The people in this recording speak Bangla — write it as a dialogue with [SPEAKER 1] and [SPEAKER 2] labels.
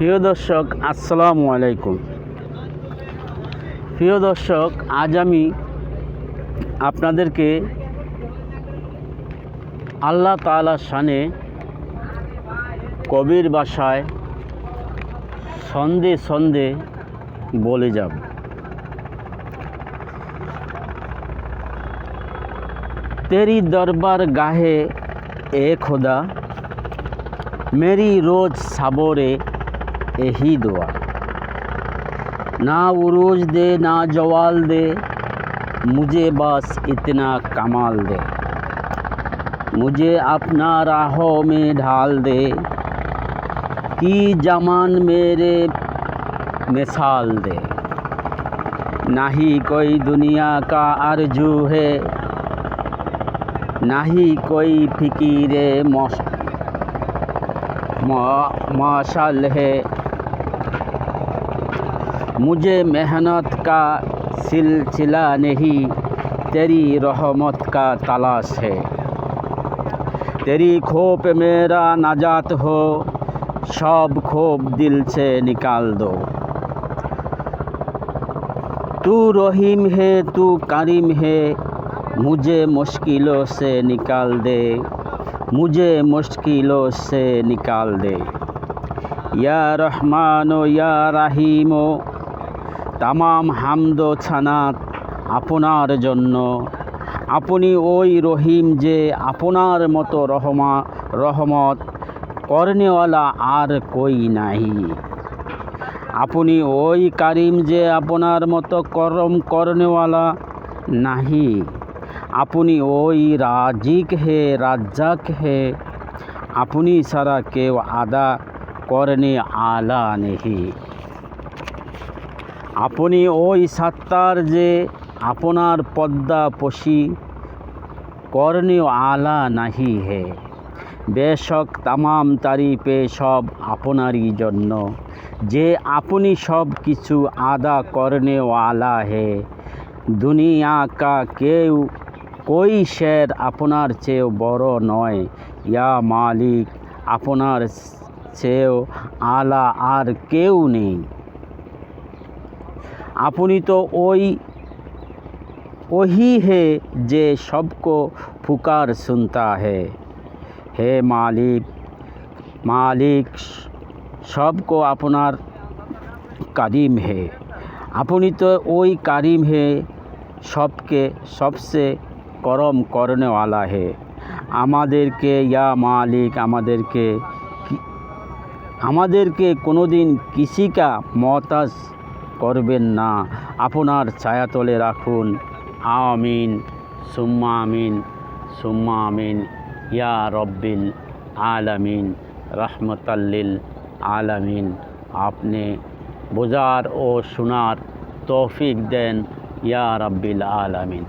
[SPEAKER 1] প্রিয় দর্শক, আসসালামু আলাইকুম। প্রিয় দর্শক, আজ আমি আপনাদেরকে আল্লাহ তালা শানে কবির বাসায় সন্দে সন্দে বলে যাব। তেরি দরবার গাহে এ খোদা, মেরি রোজ সাবরে यही दुआ ना उरूज दे ना जवाल दे मुझे बस इतना कमाल दे मुझे अपना राहों में ढाल दे कि जमान मेरे मिसाल दे ना ही कोई दुनिया का आरजू है नाही कोई फिकीरे मौस- मौ- मौसल है मुझे मेहनत का सिलसिला नहीं तेरी रहमत का तलाश है तेरी खोप मेरा नाजात हो सब खोप दिल से निकाल दो तू रहीम है तू करीम है मुझे मुश्किलों से निकाल दे मुझे मुश्किलों से निकाल दे या रहमानो या रहीमो তামাম হামদ ছানাত আপনার জন্য। আপনি ওই রহিম যে আপনার মতো রহমা, রহমত করনেওয়ালা আর কই নাহি আপনি ওই কারিম যে আপনার মতো করম করনেওয়ালা নাহি। আপনি ওই রাজিক হে, রাজ্জাক হে। আপনি ছাড়া কেউ আদা করনে আলা নেহি। আপনি ওই সাত্তার যে আপনার পদ্মা পশি, করণীয় আলা নাহি হে। বেশক তামাম তারিফে সব আপনারই জন্য। যে আপনি সব কিছু আদা করনে আলা হে। দুনিয়া কা কেউ কই শের আপনার চেয়েও বড় নয়। ইয়া মালিক আপনার চেয়েও আলা আর কেউ নেই। আপনি তো ওই, ওহি হে যে সবকো ফুকার শুনতা হে। হে মালিক মালিক, সবকো আপনার কারিম হে। আপনি তো ওই কারিম হে, সবকে সবচেয়ে করম করণেওয়ালা হে। আমাদেরকে, ইয়া মালিক, আমাদেরকে আমাদেরকে কোনোদিন কৃষিকা মতাজ করবেন না। আপনার ছায়াতলে রাখুন। আমিন। সুম্মা আমিন। সুম্মা আমিন। ইয়া রব্বিল আলামিন। রহমতাল্লিল আলামিন। আপনি বোঝার ও শোনার তৌফিক দেন। ইয়া রব্বিল আলামিন।